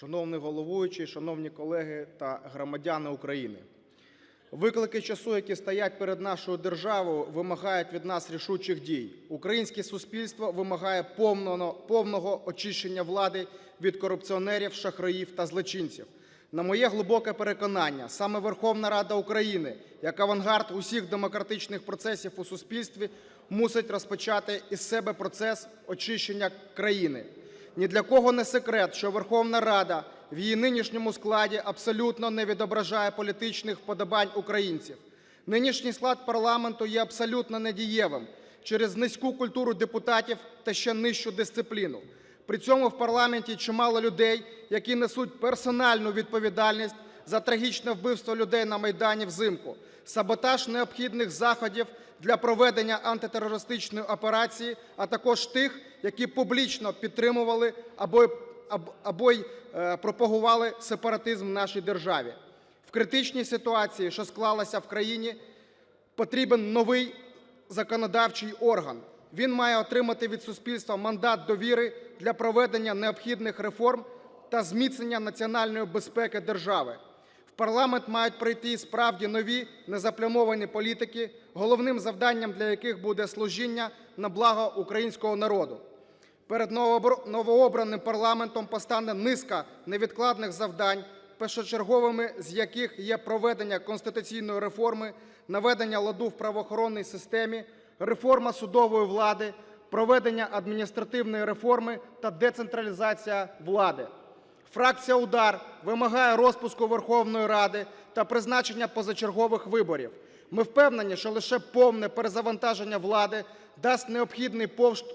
Шановний головуючий, шановні колеги та громадяни України! Виклики часу, які стоять перед нашою державою, вимагають від нас рішучих дій. Українське суспільство вимагає повного, повного очищення влади від корупціонерів, шахраїв та злочинців. На моє глибоке переконання, саме Верховна Рада України, як авангард усіх демократичних процесів у суспільстві, мусить розпочати із себе процес очищення країни. Ні для кого не секрет, що Верховна Рада в її нинішньому складі абсолютно не відображає політичних вподобань українців. Нинішній склад парламенту є абсолютно недієвим через низьку культуру депутатів та ще нижчу дисципліну. При цьому в парламенті чимало людей, які несуть персональну відповідальність за трагічне вбивство людей на Майдані взимку, саботаж необхідних заходів для проведення антитерористичної операції, а також тих, які публічно підтримували або, або, й е, пропагували сепаратизм в нашій державі. В критичній ситуації, що склалася в країні, потрібен новий законодавчий орган. Він має отримати від суспільства мандат довіри для проведення необхідних реформ та зміцнення національної безпеки держави. Парламент мають прийти справді нові незаплямовані політики, головним завданням для яких буде служіння на благо українського народу. Перед новообр- новообраним парламентом постане низка невідкладних завдань, першочерговими з яких є проведення конституційної реформи, наведення ладу в правоохоронній системі, реформа судової влади, проведення адміністративної реформи та децентралізація влади. Фракція «Удар» вимагає розпуску Верховної Ради та призначення позачергових виборів. Ми впевнені, що лише повне перезавантаження влади дасть необхідний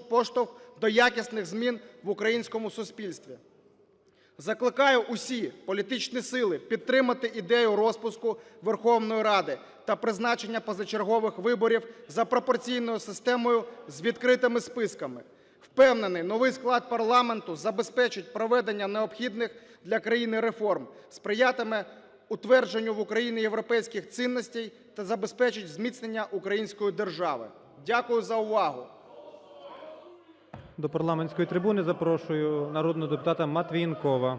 поштовх до якісних змін в українському суспільстві. Закликаю усі політичні сили підтримати ідею розпуску Верховної Ради та призначення позачергових виборів за пропорційною системою з відкритими списками. Впевнений, новий склад парламенту забезпечить проведення необхідних для країни реформ, сприятиме утвердженню в Україні європейських цінностей та забезпечить зміцнення української держави. Дякую за увагу. До парламентської трибуни запрошую народного депутата Матвієнкова.